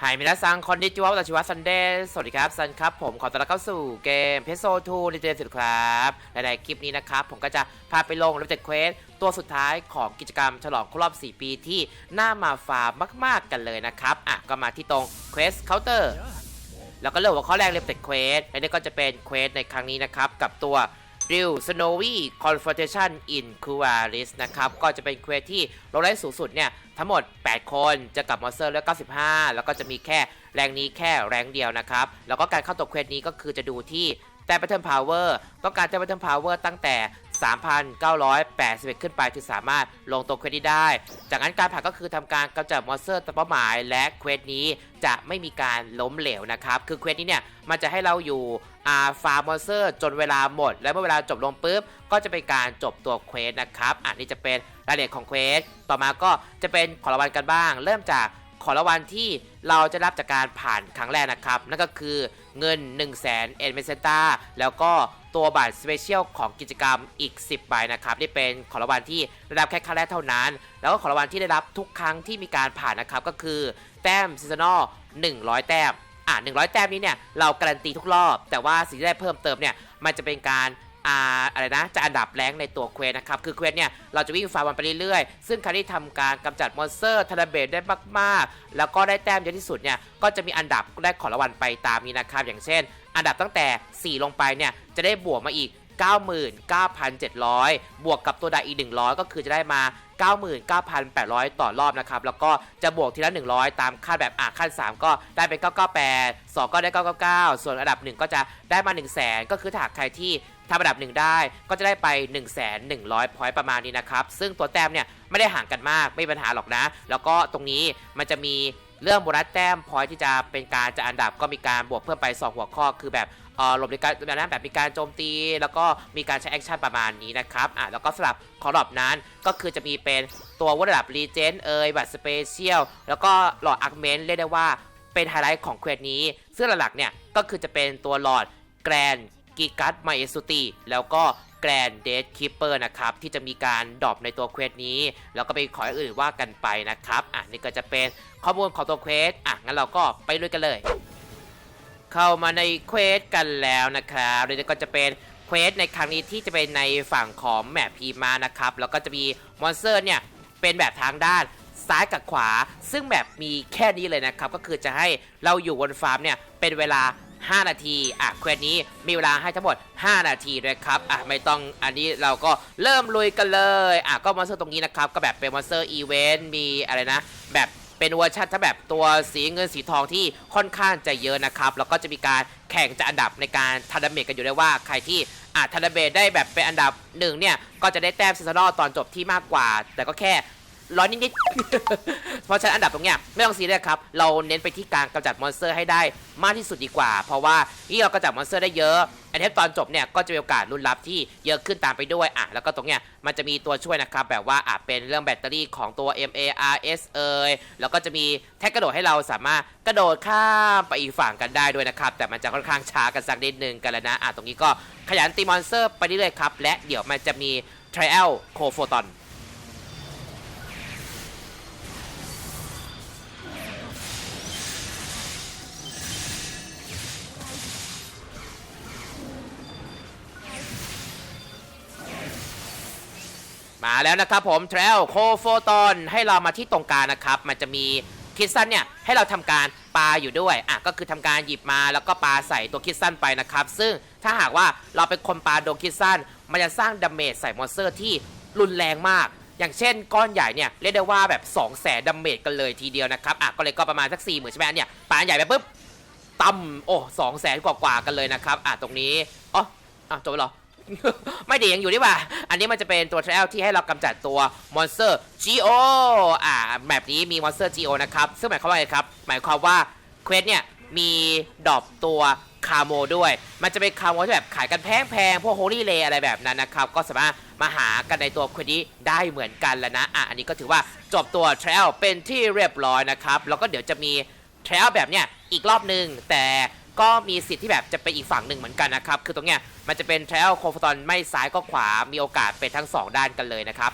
ไฮมินาซังคอนดิจิวัตชิวะซันเดย์สวัสดีครับซันครับ ผมขอต้อนรับเข้าสู่เกมเพโซทูในเจนสุดครับในคลิปนี้นะครับ ผมก็จะพาไปลงรับจากเควสตัวสุดท้ายของกิจกรรมฉลองครบรอบ 4 ปีที่น่ามาฟาร์มมาก ๆ กันเลยนะครับ อะ ก็มาที่ตรงเควสเคาน์เตอร์แล้วก็เริ่มหัวข้อแรกเลยเป็นเควสและนี่ก็จะเป็นเควสในครั้งนี้นะครับ กับตัว r e l Snowy Confrontation in k u a r i s นะครับ ก็จะเป็นเควสที่เราได้สูงสุดเนี่ย ทั้งหมด 8 คนจะกับมอนสเตอร์เลือก95 แล้วก็จะมีแค่แรงนี้แค่แรงเดียวนะครับ แล้วก็การเข้าตัวเควสนี้ก็คือจะดูที่แต่ Pattern Power ต้องการแต่ Pattern Power ตั้งแต่ 3,981 ขึ้นไปถึงสามารถลงตัวเควสนี้ได้ จากนั้นการผ่านก็คือทำการกำจัดมอนสเตอร์ตามเป้าหมายและเควสนี้จะไม่มีการล้มเหลวนะครับ คือเควสนี้เนี่ยมันจะให้เราอยู่ ฟาร์มอนสเตอร์จนเวลาหมด และเมื่อเวลาจบลงปุ๊บ ก็จะเป็นการจบตัวเควสนะครับอันนี้จะเป็นรายละเอียดของเควสต่อมาก็จะเป็นของรางวัลกันบ้าง เริ่มจากของรางวัลที่เราจะรับจากการผ่านครั้งแรกนะครับ นั่นก็คือเงิน 1 0 0 0 0แสนเอ็นเมเซต้าแล้วก็ตัวบัตรสเปเชียลของกิจกรรมอีก 10ใบนะครับนี่เป็นของรางวัลที่ได้รับแค่ครั้งแรกเท่านั้น แล้วก็ของรางวัลที่ได้รับทุกครั้งที่มีการผ่านนะครับก็คือแต้มซีซันอล100 แต้ม อะ100 แต้มนี้เนี่ยเราการันตีทุกรอบ แต่ว่าสิ่งที่ได้เพิ่มเติมเนี่ยมันจะเป็นการอ่าอะไรนะจะอันดับแรงในตัวเควสนะครับคือเควสเนี่ยเราจะวิ่งฟาร์มมันไปเรื่อยๆ ซึ่งใครที่ทำการกำจัดมอนสเตอร์ทาราเบตได้มากๆ แล้วก็ได้แต้มเยอะที่สุดเนี่ยก็จะมีอันดับได้ของรางวัลไปตามนี้นะครับอย่างเช่น อันดับตั้งแต่ 4 ลงไปเนี่ยจะได้บวกมาอีก 99,700 บวกกับตัวใดอีก 100 ก็คือจะได้มา 99,800 ต่อรอบนะครับ แล้วก็จะบวกทีละ 100 ตามขั้นแบบอะขั้น 3 ก็ได้เป็น 998 2 ก็ได้ 999 ส่วนอันดับ 1 ก็จะได้มา 1 0 0 0 0แก็คือถ้าใครที่ทำอันดับ1ได้ก็จะได้ไป 1 1 0 0 0 พอยต์ประมาณนี้นะครับ ซึ่งตัวแต้มเนี่ยไม่ได้ห่างกันมากไม่มีปัญหาหรอกนะ แล้วก็ตรงนี้มันจะมีเรื่องโบนัสแต้มพอยที่จะเป็นการจะอันดับก็มีการบวกเพิ่มไป 2 หัวข้อคือแบบ หลบในการแบบนั้นแบบมีการโจมตี แล้วก็มีการใช้แอคชั่นประมาณนี้นะครับอะแล้วก็สำหรับของรอบนั้นก็คือจะมีเป็นตัววัดระดับรีเจนเอยบัตรสเปเชียลแล้วก็หลอดอาร์เมนเรียกได้ว่าเป็นไฮไลท์ของเควสนี้ ซึ่งหลักๆเนี่ยก็คือจะเป็นตัวหลอดแกรนกิกัสไมเอสุตีแล้วก็แกรนเดดคิปเปอร์นะครับ ที่จะมีการดรอปในตัวเควสนี้ แล้วก็ไปขอยื่นว่ากันไปนะครับ อะ นี่ก็จะเป็นข้อมูลของตัวเควสอะ งั้นเราก็ไปลุยกันเลย เข้ามาในเควสกันแล้วนะครับโดยก็จะเป็นเควสในครั้งนี้ที่จะเป็นในฝั่งของแมปพีมานะครับ แล้วก็จะมีมอนสเตอร์เนี่ยเป็นแบบทางด้านซ้ายกับขวา ซึ่งแบบมีแค่นี้เลยนะครับ ก็คือจะให้เราอยู่บนฟาร์มเนี่ยเป็นเวลา 5 นาที อะเควสนี้มีเวลาให้ทั้งหมด 5 นาทีด้วยครับ อะไม่ต้องอันนี้เราก็เริ่มลุยกันเลย อะก็มอนสเตอร์ตรงนี้นะครับ ก็แบบเป็นมอนสเตอร์อีเวนต์มีอะไรนะ แบบ เป็นเวอร์ชันถ้าแบบตัวสีเงินสีทองที่ค่อนข้างจะเยอะนะครับ แล้วก็จะมีการแข่งจะอันดับในการทันดเมจกันอยู่ได้วยว่าใครที่อาจทันดเมจได้แบบเป็นอันดับหนึ่งเนี่ยก็จะได้แต้มซีซันอลตอนจบที่มากกว่า แต่ก็แค่ ร้อยนิดๆ เพราะฉะนั้นอันดับตรงเนี้ยไม่ต้องซีเรียสครับ เราเน้นไปที่การกำจัดมอนสเตอร์ให้ได้มากที่สุดดีกว่า เพราะว่าที่เรากำจัดมอนสเตอร์ได้เยอะไอเทมตอนจบเนี่ยก็จะมีโอกาสลุ้นลับที่เยอะขึ้นตามไปด้วยอะแล้วก็ตรงเนี้ยมันจะมีตัวช่วยนะครับแบบว่าอาจเป็นเรื่องแบตเตอรี่ของตัว MARS เอยแล้วก็จะมีแท็กกระโดดให้เราสามารถกระโดดข้ามไปอีกฝั่งกันได้ด้วยนะครับแต่มันจะค่อนข้างช้ากันสักนิดนึงกันแล้วนะอะตรงนี้ก็ขยันตีมอนสเตอร์ไปเรื่อยๆครับและเดี๋ยวมันจะมี Trial c o p h o t o มาแล้วนะครับผม t r a i l c o p h o t o n ให้เรามาที่ตรงกลางนะครับ มันจะมีคิดสั้นเนี่ยให้เราทำการปาอยู่ด้วยอะก็คือทำการหยิบมาแล้วก็ปาใส่ตัวคิดสั้นไปนะครับ ซึ่งถ้าหากว่าเราเป็นคนปาโดนคิดสั้น มันจะสร้างดาเมจใส่มอนสเตอร์ที่รุนแรงมาก อย่างเช่นก้อนใหญ่เนี่ยเรียกได้ว่าแบบ2 0 0แสนดาเมจกันเลยทีเดียวนะครับอะก็เลยก็ประมาณสัก4ี่หมื่นใช่ไหมเนี่ยปาใหญ่ไปปุ๊บตั้มโอ้สองแสนกว่าๆกันเลยนะครับอะตรงนี้อ๋ออะจบแล้วเหรอ ไม่ดียังอยู่ดีกว่า อันนี้มันจะเป็นตัว trial ที่ให้เรากำจัดตัวมอนสเตอร์ GO อ่าแมปนี้มีมอนสเตอร์ GO นะครับ ซึ่งหมายความว่าไงครับ หมายความว่าเควสเนี่ยมีดรอปตัวคาโมด้วย มันจะเป็นคาโมที่แบบขายกันแพงๆ พวกโฮลี่เลอะไรแบบนั้นนะครับ ก็สามารถมาหากันในตัวเควสนี้ได้เหมือนกันแล้วนะ อะ อันนี้ก็ถือว่าจบตัว trial เป็นที่เรียบร้อยนะครับ แล้วก็เดี๋ยวจะมี trial แบบเนี้ยอีกรอบหนึ่งแต่ ก็มีสิทธิ์ที่แบบจะไปอีกฝั่งหนึ่งเหมือนกันนะครับ คือตรงเนี้ยมันจะเป็น trial c o f o t o n ไม่ซ้ายก็ขวา มีโอกาสเป็นทั้ง 2 ด้านกันเลยนะครับ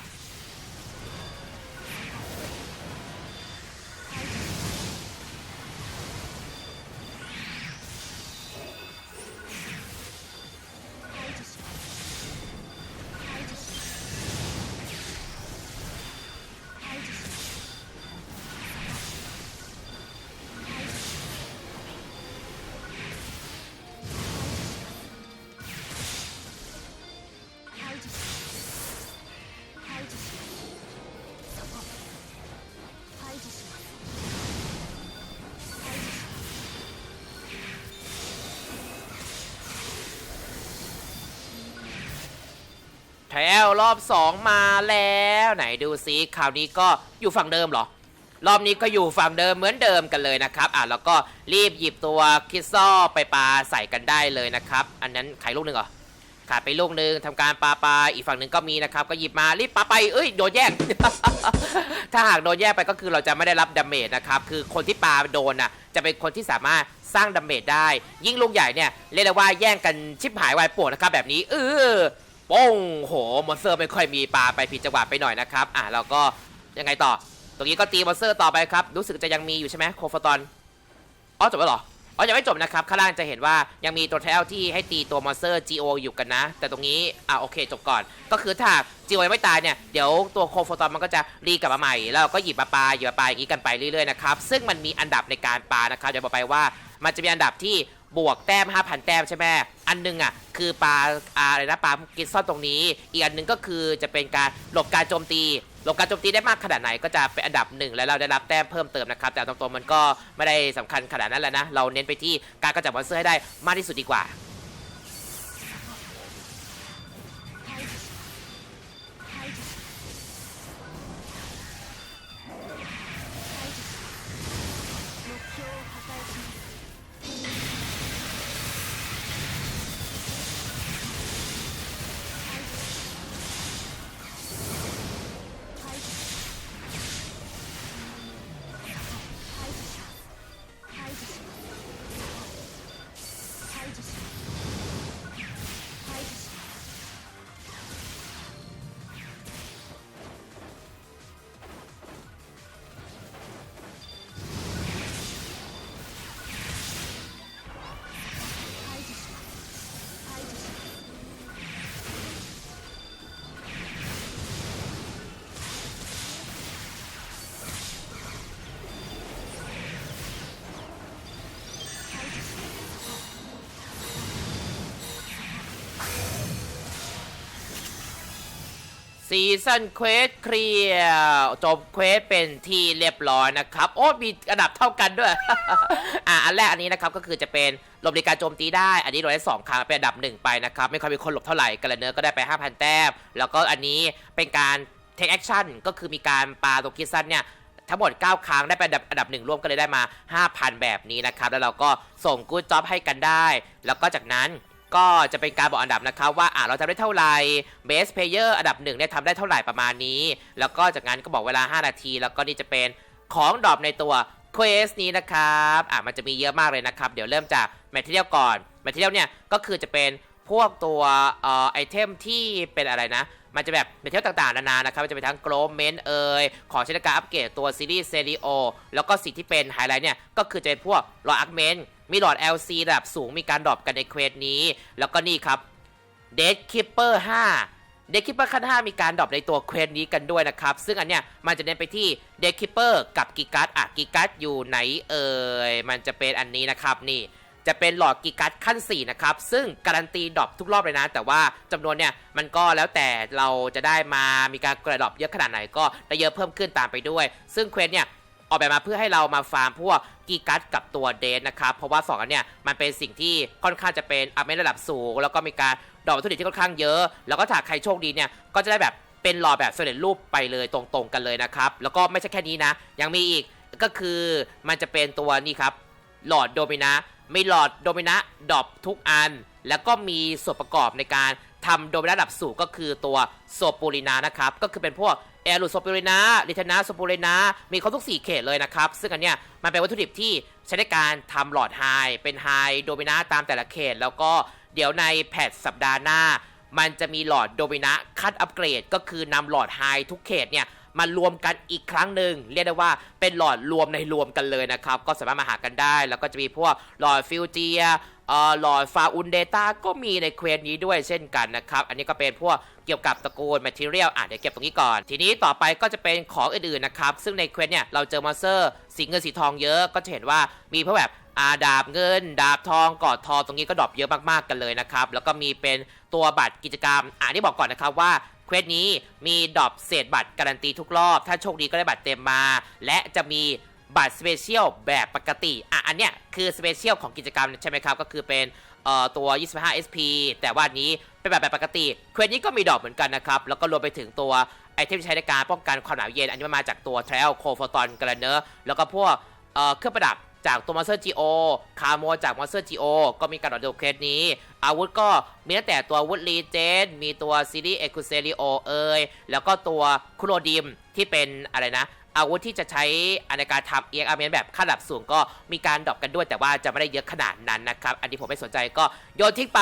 แถวรอบสองมาแล้วไหนดูซิคราวนี้ก็อยู่ฝั่งเดิมเหรอ รอบนี้ก็อยู่ฝั่งเดิมเหมือนเดิมกันเลยนะครับอะแล้วก็รีบหยิบตัวคิดซ่อไปปาใส่กันได้เลยนะครับ อันนั้นไข่ลูกหนึ่งเหรอขาดไปลูกหนึ่งทำการปาปาอีกฝั่งหนึ่งก็มีนะครับ ก็หยิบมารีบปาไปเอ้ยโดนแย่งถ้าหากโดนแย่ไปก็คือเราจะไม่ได้รับดาเมจนะครับ คือคนที่ปาโดนน่ะจะเป็นคนที่สามารถสร้างดาเมจได้ ยิ่งลูกใหญ่เนี่ยเรียกได้ว่าแย่งกันชิบหายวายปวงนะครับแบบนี้เออ ป้งโหมอนสเตอร์ไม่ค่อยมีปลาไปผิดจังหวะไปหน่อยนะครับ อะเราก็ยังไงต่อ ตรงนี้ก็ตีมอนสเตอร์ต่อไปครับ รู้สึกจะยังมีอยู่ใช่ไหมโคฟตอนอ๋อจบแล้วเหรออ๋อยังไม่จบนะครับข้างล่างจะเห็นว่ายังมีตัวแทลที่ให้ตีตัวมอนสเตอร์ GO อยู่กันนะ แต่ตรงนี้อ่าโอเคจบก่อน ก็คือถ้า GO ยังไม่ตายเนี่ยเดี๋ยวตัวโคฟตอนมันก็จะรีกลับมาใหม่ แล้วเราก็หยิบมาปลาหยิบมาปาอย่างนี้กันไปเรื่อยๆนะครับซึ่งมันมีอันดับในการปลานะครับเดี๋ยวบอกไปว่ามันจะมีอันดับที่ บวกแต้ม 5,000 แต้มใช่ไหมอันหนึงอะคือปลาอะไรนะปลากินซ่อนตรงนี้ อีกอันหนึงก็คือจะเป็นการหลบการโจมตีหลบการโจมตีได้มากขนาดไหนก็จะเป็นอันดับหนึ่งแล้วเราได้รับแต้มเพิ่มเติมนะครับ แต่ตรงๆมันก็ไม่ได้สำคัญขนาดนั้นแหละนะ เราเน้นไปที่การกระจัดมอนสเตอร์ให้ได้มากที่สุดดีกว่า ซีซันเควสเคลียร์จบเควสเป็นที่เรียบร้อยนะครับ โอ้ มีอันดับเท่ากันด้วย อะอันแรกอันนี้นะครับ ก็คือจะเป็นหลบในการโจมตีได้ อันนี้โดนได้สองครั้งเป็นอันดับหนึ่งไปนะครับ ไม่ค่อยมีคนหลบเท่าไหร่กันเลยเนื้อก็ได้ไป 5,000 แต้ม แล้วก็อันนี้เป็นการเทคแอคชั่นก็คือมีการปาตัวคิดสั้นเนี่ยทั้งหมด 9 ครั้งได้เป็นอันดับอันดับหนึ่งร่วมกันเลยได้มา 5,000 แบบนี้นะครับ แล้วเราก็ส่งกู๊ดจ็อบให้กันได้ แล้วก็จากนั้น ก็จะเป็นการบอกอันดับนะครับว่าอ่าเราทำได้เท่าไหร่เบสเพเยอร์อันดับหนึ่งเนี่ยทำได้เท่าไหร่ประมาณนี้ แล้วก็จากนั้นก็บอกเวลา 5 นาที แล้วก็นี่จะเป็นของดรอปในตัวเควสนี้นะครับอ่ามันจะมีเยอะมากเลยนะครับ เดี๋ยวเริ่มจากแมทเทียลก่อนแมทเทียลเนี่ยก็คือจะเป็นพวกตัวเอ่อไอเทมที่เป็นอะไรนะ มันจะแบบเป็นเทลต่างๆ นานานะครับ มันจะเป็นทั้งโกลเมนเอยของใช้ในการอัปเกรดตัวซีรีส์เซริโอแล้วก็สิ่งที่เป็นไฮไลท์เนี่ย ก็คือจะเป็นพวกหลอดอักเมนมีหลอด LC ระดับสูงมีการดรอปกันในเควสนี้ แล้วก็นี่ครับเด d คิปเปอร์5เด d คิปเปอร์ขั้น5มีการดรอปในตัวเควสนี้กันด้วยนะครับ ซึ่งอันเนี้ยมันจะเน้นไปที่เด d คิปเปอร์กับกิกัสอะกิกัสอยู่ไหนเอ่ยมันจะเป็นอันนี้นะครับนี่ จะเป็นหลอดกิกัสขั้น 4 นะครับ ซึ่งการันตีดรอปทุกรอบเลยนะ แต่ว่าจำนวนเนี่ย มันก็แล้วแต่เราจะได้มามีการกระดรอปเยอะขนาดไหนก็ได้เยอะเพิ่มขึ้นตามไปด้วย ซึ่งเควสเนี่ยออกแบบมาเพื่อให้เรามาฟาร์มพวกกีกัสกับตัวเดนนะครับ เพราะว่า 2 อันเนี่ยมันเป็นสิ่งที่ค่อนข้างจะเป็นอัพเมนระดับสูง แล้วก็มีการดรอปวัตถุดิบที่ค่อนข้างเยอะ แล้วก็ถ้าใครโชคดีเนี่ยก็จะได้แบบเป็นหล่อแบบสำเร็จรูปไปเลยตรงๆกันเลยนะครับ แล้วก็ไม่ใช่แค่นี้นะ ยังมีอีกก็คือมันจะเป็นตัวนี่ครับหลอดโดมินะ มีหลอดโดมินะดรอปทุกอัน แล้วก็มีส่วนประกอบในการทำโดมินะดับสูงก็คือตัวโซปูลินานะครับ ก็คือเป็นพวกแอรูโซปูลินาลิทนาโซปูลินามีครบทุก 4 เขตเลยนะครับ ซึ่งอันเนี้ยมันเป็นวัตถุดิบที่ใช้ในการทำหลอดไฮเป็นไฮโดมินาตามแต่ละเขต แล้วก็เดี๋ยวในแพทสัปดาห์หน้า มันจะมีหลอดโดมินะคัดอัปเกรด ก็คือนำหลอดไฮทุกเขตเนี่ย มารวมกันอีกครั้งหนึ่งเรียกได้ว่าเป็นหลอดรวมในรวมกันเลยนะครับ ก็สามารถมาหากันได้ แล้วก็จะมีพวกหลอดฟิวเจียเอ่อหลอดฟาอุนเดต้าก็มีในเควสนี้ด้วยเช่นกันนะครับ อันนี้ก็เป็นพวกเกี่ยวกับตระกูล Material อะเดี๋ยวเก็บตรงนี้ก่อน ทีนี้ต่อไปก็จะเป็นของอื่นๆนะครับ ซึ่งในเควสเนี่ยเราเจอมอนสเตอร์สีเงินสีทองเยอะก็จะเห็นว่ามีพวกแบบอาดาบเงิน ดาบทองกอดทองตรงนี้ก็ดรอปเยอะมากๆกันเลยนะครับ แล้วก็มีเป็นตัวบัตรกิจกรรมอ่านี่บอกก่อนนะครับว่า เควสนี้มีดรอปเศษบัตรการันตีทุกรอบ ถ้าโชคดีก็ได้บัตรเต็มมา และจะมีบัตรสเปเชียลแบบปกติ อะ อันเนี้ยคือสเปเชียลของกิจกรรมใช่ไหมครับ ก็คือเป็นเอ่อตัว 25 SP แต่ว่านี้เป็นแบบแบบปกติ เควสนี้ก็มีดอกเหมือนกันนะครับ แล้วก็รวมไปถึงตัวไอเทมใช้ในการป้องกันความหนาวเย็น อันนี้มาจากตัว t r a i l c o f o t o n g r a n e r แล้วก็พวกเอ่อเครื่องประดับ จากตัว Monster GO คาโมจาก Monster GO ก็มีการดอกเดยวเควสนี้ อาวุธก็มีตั้งแต่ตัววุธรีเจน มีตัวซีรีส์เอคุเซริโอเอยแล้วก็ตัวคุโรดิมที่เป็นอะไรนะอาวุธที่จะใช้ในการทำเอ็กอาร์เมนแบบขั้นระดับสูงก็มีการดรอปกันด้วยแต่ว่าจะไม่ได้เยอะขนาดนั้นนะครับ อันนี้ผมไม่สนใจก็โยนทิ้งไป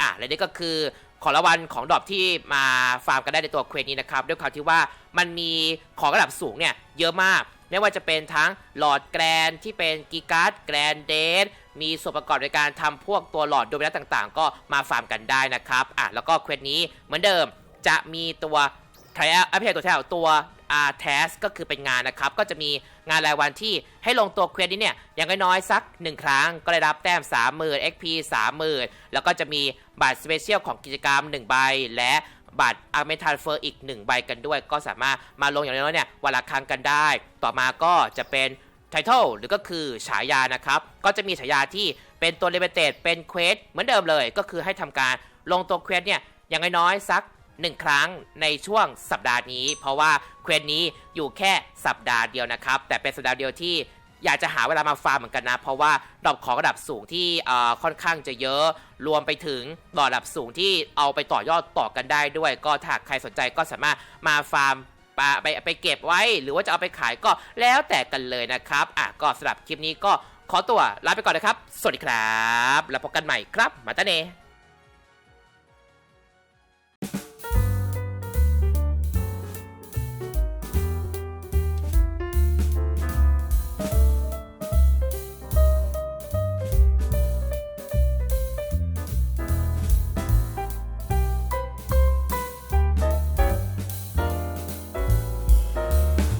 อะและนี่ก็คือของรางวัลของดรอปที่มาฟาร์มกันได้ในตัวเควสนี้นะครับ ด้วยความที่ว่ามันมีของระดับสูงเนี่ยเยอะมาก ไม่ว่าจะเป็นทั้งหลอดแกรนที่เป็นกิการ์ดแกรนเดสมีส่วนประกอบในการทำพวกตัวหลอดโดมินันต่างๆ ก็มาฟาร์มกันได้นะครับอะแล้วก็เควสนี้เหมือนเดิมจะมีตัวไทรอัลไม่ใช่ตัวไทรลตัวอ่าแทสก็คือเป็นงานนะครับ ก็จะมีงานรายวันที่ให้ลงตัวเควสนี้เนี่ย อย่างน้อยๆสัก 1 ครั้งก็ได้รับแต้ม 30,000 XP 30,000 แล้วก็จะมีบัตรสเปเชียลของกิจกรรม 1 ใบ และ บัตรอาร์เมทัลเฟอร์อีก 1 ใบกันด้วย ก็สามารถมาลงอย่างน้อยๆเนี่ยวันละครั้งกันได้ ต่อมาก็จะเป็นไทท l ลหรือก็คือฉายานะครับ ก็จะมีฉายาที่เป็นตัวเลเ e เต d เป็นเควสเหมือนเดิมเลย ก็คือให้ทำการลงตัวเควสเนี่ยอย่างน้อยๆสัก 1 ครั้งในช่วงสัปดาห์นี้ เพราะว่าเควสนี้อยู่แค่สัปดาห์เดียวนะครับ แต่เป็นสัปดาห์เดียวที่ อยากจะหาเวลามาฟาร์มเหมือนกันนะ เพราะว่าดอกของระดับสูงที่ค่อนข้างจะเยอะ รวมไปถึงดอกระดับสูงที่เอาไปต่อยอดต่อกันได้ด้วย ก็ถ้าใครสนใจก็สามารถมาฟาร์มไปไปเก็บไว้ หรือว่าจะเอาไปขายก็แล้วแต่กันเลยนะครับอะก็สำหรับคลิปนี้ก็ขอตัวลาไปก่อนนะครับ สวัสดีครับ แล้วพบกันใหม่ครับ มาตาเน